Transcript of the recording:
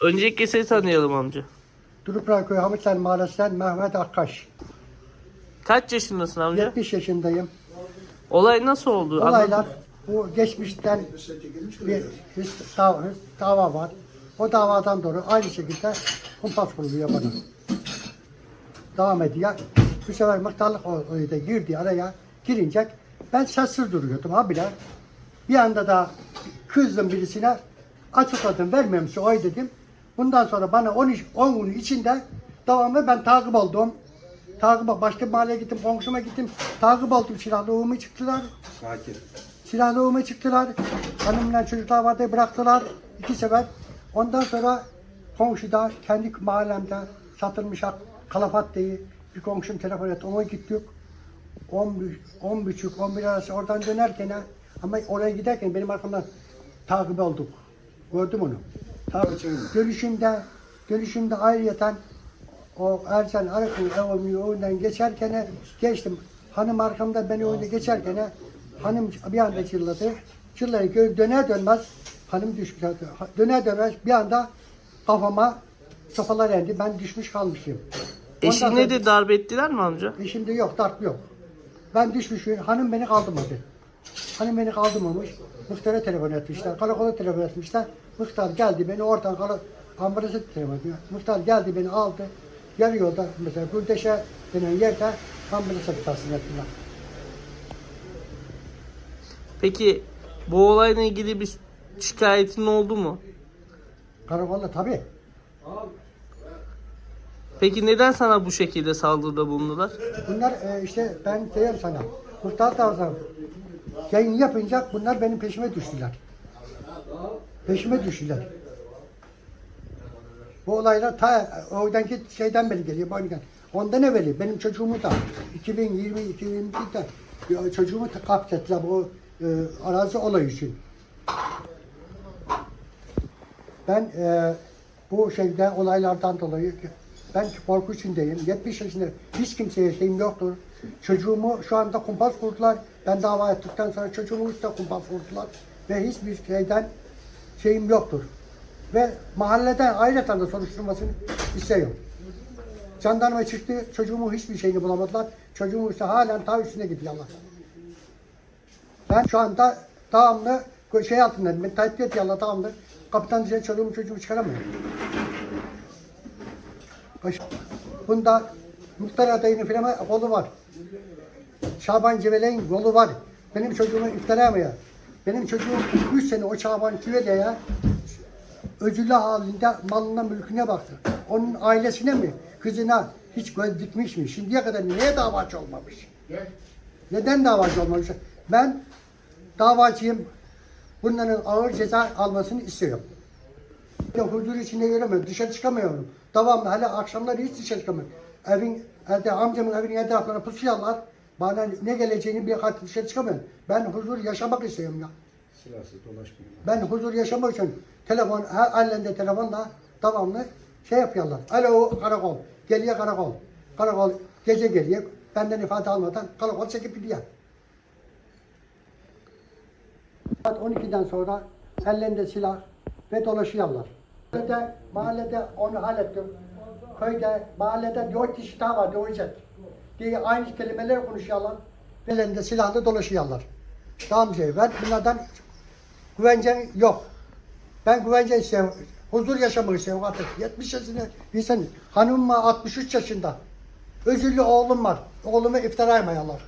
Öncelikle seni tanıyalım amca. Duruplar Köyü Hamitler Mahallesi'nden Mehmet Akkaş. Kaç yaşındasın amca? 70 yaşındayım. Olay nasıl oldu? Olaylar Anlat. bu geçmişten bir hıs- dava, hıs- dava var. O davadan dolayı aynı şekilde kumpas kuruluyor bana. Devam ediyor. Bu sefer muhtarlık da girdi araya. Girince ben sessiz duruyordum ha bile. Bir anda da kızdım birisine açıkladım musun oy dedim. Bundan sonra bana 13 10 gün içinde devamlı ben takip oldum. Takip başka bir mahalleye gittim, komşuma gittim. Takip oldum silahlı uğumu çıktılar. Sakin. Silahlı uğumu çıktılar. Hanımla çocuklar vardı bıraktılar. iki sefer. Ondan sonra komşuda kendi mahallemde satılmış kalafat diye bir komşum telefon etti. Ona gittik. 10, 10 buçuk, 11 arası oradan dönerken ama oraya giderken benim arkamdan takip olduk. Gördüm onu. Takip. Dönüşümde, dönüşümde ayrıyeten o Ercan Arık'ın evinin önünden geçerken geçtim. Hanım arkamda beni önünde geçerken hanım bir anda çırladı. Çırlayı gö- döner dönmez hanım düşmüş. Döner dönmez bir anda kafama sopalar indi. Ben düşmüş kalmışım. Eşine de darbe ettiler mi amca? e şimdi yok, darp yok. Ben düşmüşüm, hanım beni kaldırmadı. Hanım beni kaldırmamış. Muhtara telefon etmişler, karakola telefon etmişler. Muhtar geldi beni oradan kara, ambulansa telefon ettiler. Muhtar geldi beni aldı. Yarı yolda mesela Güldeş'e denen yerde ambulansa taslim ettiler. Peki bu olayla ilgili bir şikayetin oldu mu? Karakolla tabii. Peki neden sana bu şekilde saldırıda bulundular? Bunlar e, işte ben diyeyim sana. Muhtar tarzı yayın yapınca bunlar benim peşime düştüler. Peşime düştüler. Bu olaylar ta oradaki şeyden beri geliyor. aynen. Ondan evveli benim çocuğumu da 2020-2021'de ya çocuğumu da kapsettiler bu e, arazi olayı için. Ben e, bu şeyde olaylardan dolayı ben korku içindeyim. 70 yaşında hiç kimseye şeyim yoktur. Çocuğumu şu anda kumpas kurdular. Ben dava ettikten sonra çocuğumu da kumpas kurdular. Ve hiçbir şeyden şeyim yoktur. Ve mahalleden ayrıca da soruşturmasını istiyorum. Jandarma çıktı, çocuğumu hiçbir şeyini bulamadılar. Çocuğumu ise halen ta üstüne gidiyorlar. Ben şu anda devamlı şey altındayım. Ben tayyip ediyorlar devamlı. Kapıdan dışarı çocuğumu çocuğumu çıkaramıyorum. Baş- Bunda muhtar adayının filan kolu var. Şaban Cevele'nin kolu var. Benim çocuğumu iftiramıyor. Benim çocuğum 3 sene o Şaban Cevele'ye özürlü halinde malına mülküne baktı. Onun ailesine mi, kızına hiç göz dikmiş mi? Şimdiye kadar niye davacı olmamış? Neden davacı olmamış? Ben davacıyım. Bunların ağır ceza almasını istiyorum. Ya huzur içinde göremiyorum. Dışarı çıkamıyorum. Devamlı hala akşamları hiç dışarı çıkamıyorum. Evin, evde amcamın evinin etraflarına pusuyorlar. Bana ne geleceğini bir kat dışarı çıkamıyorum. Ben huzur yaşamak istiyorum ya. Silahsız dolaşmıyor. Ben huzur yaşamak için telefon, her elinde telefonla devamlı şey yapıyorlar. Alo karakol, geliyor karakol. Karakol gece geliyor. Benden ifade almadan karakol çekip gidiyor. Saat 12'den sonra ellerinde silah ve dolaşıyorlar. Mahallede, mahallede onu hallettim. Köyde, mahallede dört kişi daha var doğacak. diye aynı kelimeler konuşuyorlar. Ellerinde silahla dolaşıyorlar. Tamam şey, ben bunlardan güvencem yok. Ben güvence istiyorum. Huzur yaşamak istiyorum artık. 70 yaşında insan. Hanımım var 63 yaşında. Özürlü oğlum var. Oğlumu iftira etmiyorlar.